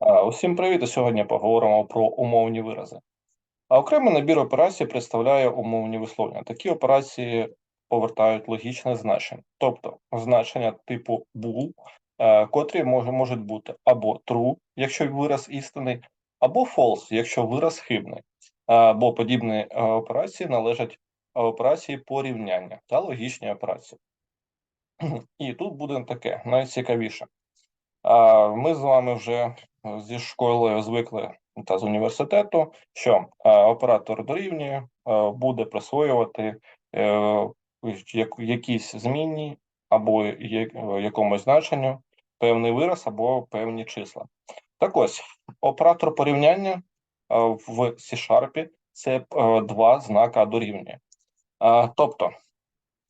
А, Усім привіт! Сьогодні поговоримо про умовні вирази. А окремий набір операцій представляє умовні висловлення. Такі операції повертають логічне значення, тобто значення типу bool, е, котрі можуть бути або true, якщо вираз істинний, або false, якщо вираз хибний. А, Бо подібні е, операції належать е, операції порівняння та логічні операції. І тут буде таке найцікавіше. Ми з вами вже зі школи звикли та з університету, що е, оператор дорівнює е, буде присвоювати е, як- якісь змінні або якомусь значенню певний вираз або певні числа. Так ось, оператор порівняння в C-Sharp це два знака дорівнює. Тобто,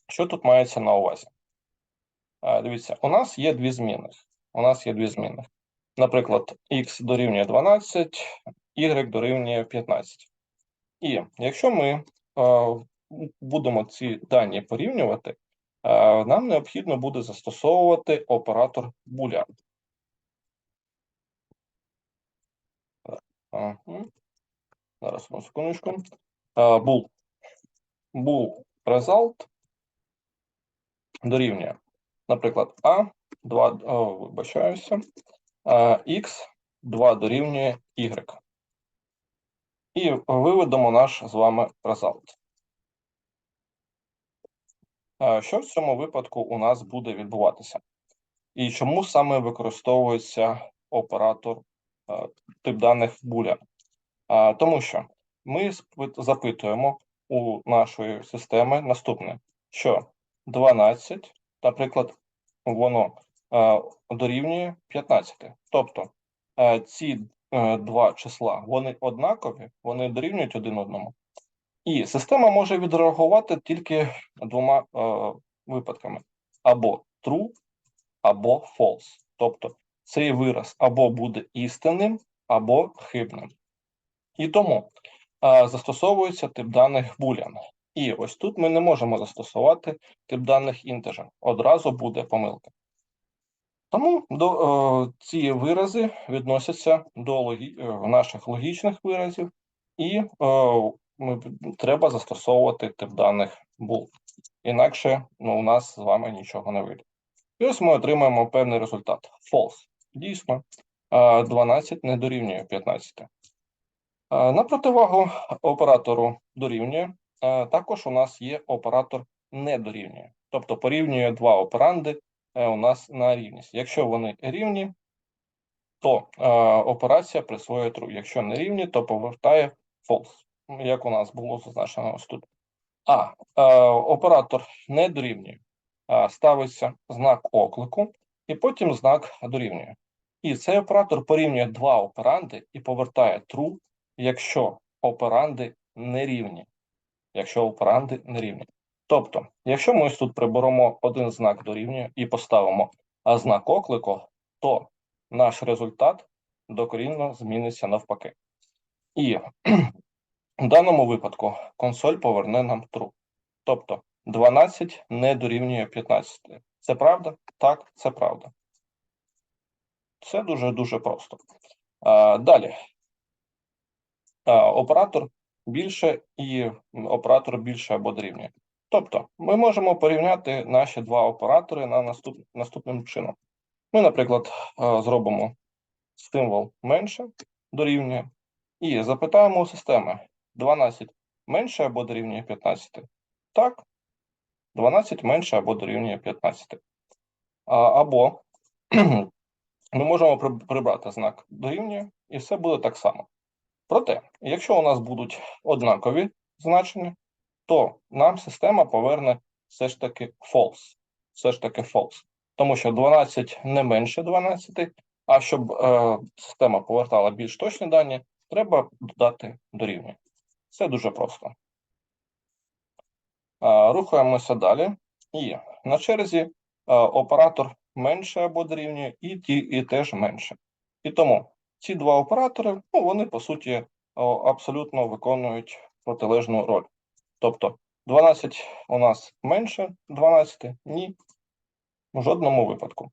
що тут мається на увазі? Дивіться, у нас є дві зміни. У нас є дві зміни. Наприклад, x дорівнює 12, y дорівнює 15. І якщо ми е, будемо ці дані порівнювати, е, нам необхідно буде застосовувати оператор boolean. Зараз одну секундочку. Е, Bool. Bool result дорівнює, наприклад, a 2, вибачаюся, а, x 2 дорівнює y. І виведемо наш з вами result. Що в цьому випадку у нас буде відбуватися? І чому саме використовується оператор тип даних? А, Тому що ми запитуємо у нашої системи наступне, що 12, наприклад, воно дорівнює 15. Тобто е, ці е, два числа вони однакові, вони дорівнюють один одному. І система може відреагувати тільки двома е, випадками: або true, або false. Тобто цей вираз або буде істинним, або хибним. І тому е, застосовується тип даних Boolean. І ось тут ми не можемо застосувати тип даних integer. Одразу буде помилка. Тому до, е, ці вирази відносяться до логі, е, наших логічних виразів, і е, ми, треба застосовувати тип даних bool. Інакше ну, у нас з вами нічого не вийде. І ось ми отримаємо певний результат. False. Дійсно, е, 12 не дорівнює 15. Е, На противагу оператору дорівнює, е, також у нас є оператор не дорівнює. Тобто порівнює два операнди е, у нас на рівність. Якщо вони рівні, то е, операція присвоює true. Якщо не рівні, то повертає false, як у нас було зазначено ось тут. А е, оператор не дорівнює. Е, ставиться знак оклику і потім знак дорівнює. І цей оператор порівнює два операнди і повертає true, якщо операнди не рівні. Якщо операнди не рівні. Тобто, якщо ми ось тут приберемо один знак дорівнює і поставимо а знак оклику, то наш результат докорінно зміниться навпаки. І в даному випадку консоль поверне нам true. Тобто 12 не дорівнює 15. Це правда? Так, це правда. Це дуже-дуже просто. А, далі. А, оператор більше і оператор більше або дорівнює. Тобто, ми можемо порівняти наші два оператори на наступ, наступним чином. Ми, наприклад, е, зробимо символ менше дорівнює і запитаємо у системи 12 менше або дорівнює 15. Так, 12 менше або дорівнює 15. А, або ми можемо прибрати знак дорівнює, і все буде так само. Проте, якщо у нас будуть однакові значення, то нам система поверне все ж таки false. Все ж таки false. Тому що 12 не менше 12, а щоб е, система повертала більш точні дані, треба додати дорівнює. Це дуже просто. Е, рухаємося далі. І на черзі е, оператор менше або дорівнює, і ті, і теж менше. І тому ці два оператори, ну, вони по суті абсолютно виконують протилежну роль. Тобто 12 у нас менше 12, ні, в жодному випадку.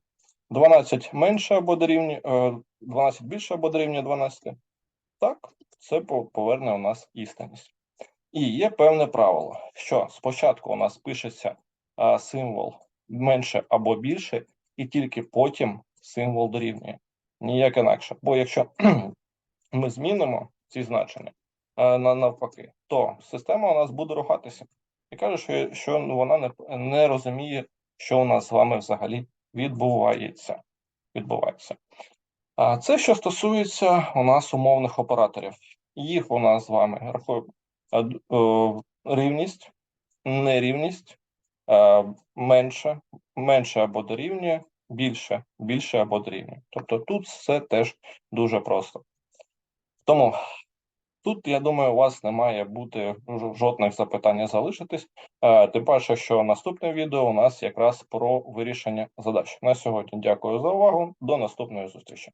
12 менше або дорівнює, е, 12 більше або дорівнює 12. Так, це поверне у нас істинність. І є певне правило, що спочатку у нас пишеться символ менше або більше, і тільки потім символ дорівнює. Ніяк інакше. Бо якщо ми змінимо ці значення навпаки, то система у нас буде рухатися і каже, що, що вона не, не розуміє, що у нас з вами взагалі відбувається. відбувається. А це що стосується у нас умовних операторів. Їх у нас з вами рахуємо а, д- е, рівність, нерівність, е, менше, менше або дорівнює, більше, більше або дорівнює. Тобто тут все теж дуже просто. Тому тут, я думаю, у вас не має бути жодних запитань залишитись. Е, Тим паче, що наступне відео у нас якраз про вирішення задач. На сьогодні дякую за увагу. До наступної зустрічі.